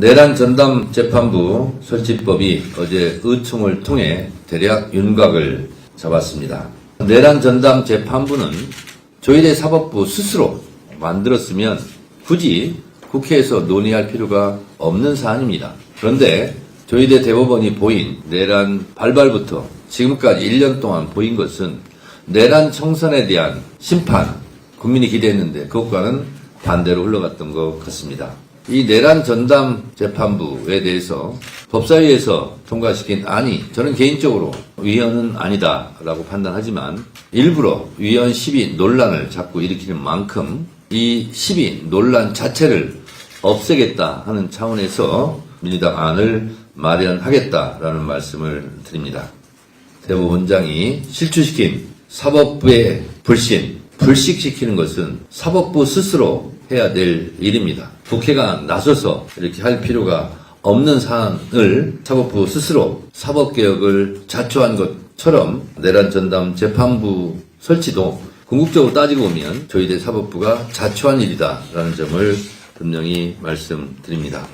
내란 전담 재판부 설치법이 어제 의총을 통해 대략 윤곽을 잡았습니다. 내란 전담 재판부는 조희대 사법부 스스로 만들었으면 굳이 국회에서 논의할 필요가 없는 사안입니다. 그런데 조희대 대법원이 보인 내란 발발부터 지금까지 1년 동안 보인 것은 내란 청산에 대한 심판, 국민이 기대했는데 그것과는 반대로 흘러갔던 것 같습니다. 이 내란 전담 재판부에 대해서 법사위에서 통과시킨 안이 저는 개인적으로 위헌은 아니다라고 판단하지만 일부러 위헌 시비 논란을 자꾸 일으키는 만큼 이 시비 논란 자체를 없애겠다 하는 차원에서 민주당 안을 마련하겠다라는 말씀을 드립니다. 대법원장이 실추시킨 사법부의 불신, 불식시키는 것은 사법부 스스로 해야 될 일입니다. 국회가 나서서 이렇게 할 필요가 없는 사안을 사법부 스스로 사법개혁을 자초한 것처럼 내란 전담 재판부 설치도 궁극적으로 따지고 보면 저희들 사법부가 자초한 일이다라는 점을 분명히 말씀드립니다.